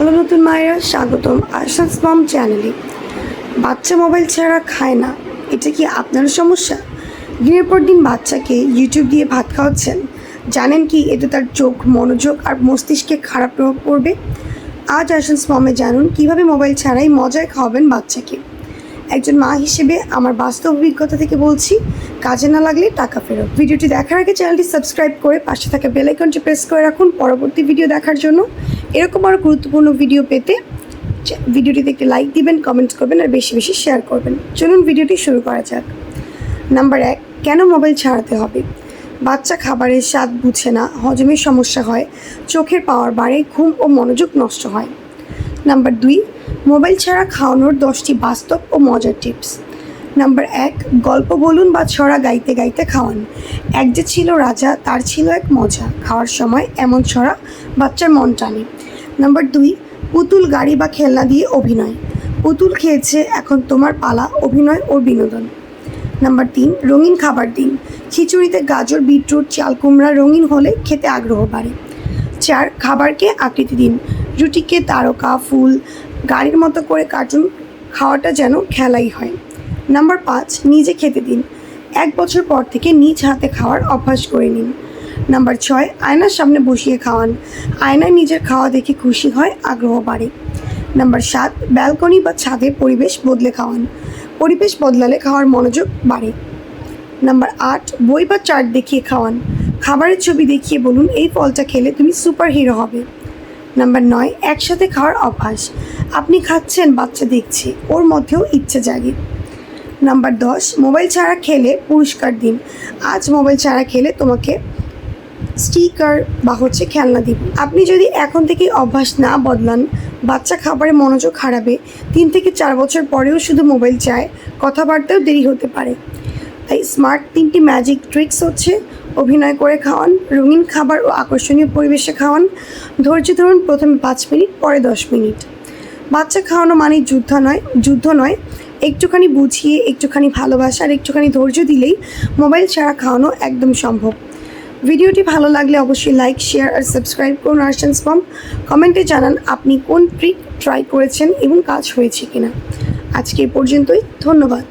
Hello নতুন মায়েরা, স্বাগতম আশাস মম চ্যানেলে। বাচ্চা মোবাইল ছাড়া খায় না, এটা কি আপনার সমস্যা? দিনের পর দিন বাচ্চাকে ইউটিউব দিয়ে ভাত খাওয়াচ্ছেন। জানেন কি, এতে তার চোখ, মনোযোগ আর মস্তিষ্কে খারাপ প্রভাব পড়বে? আজ আশাস মমে জানুন, কীভাবে মোবাইল ছাড়াই মজায় খাওয়াবেন বাচ্চাকে। একজন মা হিসেবে আমার বাস্তব অভিজ্ঞতা থেকে বলছি, কাজে না লাগলে টাকা ফেরত। ভিডিওটি দেখার আগে চ্যানেলটি সাবস্ক্রাইব করে পাশে থাকা বেল আইকনটি প্রেস করে রাখুন। পরবর্তী ভিডিও দেখার জন্য এরকম আরও গুরুত্বপূর্ণ ভিডিও পেতে ভিডিওটিতে একটি লাইক দিবেন কমেন্ট করবেন আর বেশি বেশি শেয়ার করবেন। চলুন ভিডিওটি শুরু করা যাক। নাম্বার এক, কেন মোবাইল ছাড়াতে হবে? বাচ্চা খাবারের স্বাদ বুঝে না, হজমের সমস্যা হয়, চোখের পাওয়ার বাড়ে, ঘুম ও মনোযোগ নষ্ট হয়। নাম্বার দুই মোবাইল ছাড়া খাওয়ানোর দশটি বাস্তব ও মজার টিপস নাম্বার এক, গল্প বলুন বা ছড়া গাইতে গাইতে খাওয়ান। এক যে ছিল রাজা, তার ছিল এক মজা। খাওয়ার সময় এমন ছড়া বাচ্চার মন টানে। নাম্বার দুই, পুতুল গাড়ি বা খেলনা দিয়ে অভিনয়। পুতুল খেয়েছে এখন তোমার পালা, অভিনয় ও বিনোদন। নাম্বার তিন, রঙিন খাবার দিন। খিচুড়িতে গাজর, বিটরুট, চাল কুমড়া রঙিন হলে খেতে আগ্রহ বাড়ে। চার, খাবারকে আকৃতি দিন। রুটিকে তারকা, ফুল, গাড়ির মতো করে কার্টুন খাওয়াটা যেন খেলাই হয়। নাম্বার পাঁচ, নিজে খেতে দিন। এক বছর পর থেকে নিজ হাতে খাওয়ার অভ্যাস করে নিন। নাম্বার ছয়, আয়নার সামনে বসিয়ে খাওয়ান। আয়নায় নিজের খাওয়া দেখে খুশি হয় আগ্রহ বাড়ে। নাম্বার সাত, ব্যালকনি বা ছাদে পরিবেশ বদলে খাওয়ান। পরিবেশ বদলালে খাওয়ার মনোযোগ বাড়ে। নাম্বার আট, বই বা চার্ট দেখিয়ে খাওয়ান। খাবারের ছবি দেখিয়ে বলুন, এই ফলটা খেলে তুমি সুপার হিরো হবে। নাম্বার নয়, একসাথে খাওয়ার অভ্যাস। আপনি খাচ্ছেন, বাচ্চা দেখছে, ওর মধ্যেও ইচ্ছে জাগে। নাম্বার দশ, মোবাইল ছাড়া খেলে পুরস্কার দিন। আজ মোবাইল ছাড়া খেলে তোমাকে স্টিকার বা হচ্ছে খেলনা দিব। আপনি যদি এখন থেকেই অভ্যাস না বদলান, বাচ্চা খাবারে মনোযোগ হারাবে, তিন থেকে চার বছর পরেও শুধু মোবাইল চায়, কথাবার্তাও দেরি হতে পারে। তাই স্মার্ট তিনটি ম্যাজিক ট্রিক্স হচ্ছে, অভিনয় করে খাওয়ান, রঙিন খাবার ও আকর্ষণীয় পরিবেশে খাওয়ান। ধৈর্য ধরুন প্রথমে পাঁচ মিনিট, পরে দশ মিনিট। বাচ্চা খাওয়ানো মানে যুদ্ধ নয় যুদ্ধ নয়, একটুখানি বুঝিয়ে, একটুখানি ভালোবাসা আর একটুখানি ধৈর্য দিলেই মোবাইল ছাড়া খাওয়ানো একদম সম্ভব। ভিডিওটি ভালো লাগলে অবশ্যই লাইক শেয়ার আর সাবস্ক্রাইব করুন আর্সেন্স ফর্ম কমেন্টে জানান আপনি কোন ট্রিক ট্রাই করেছেন এবং কাজ হয়েছে কিনা। আজকে পর্যন্তই, ধন্যবাদ।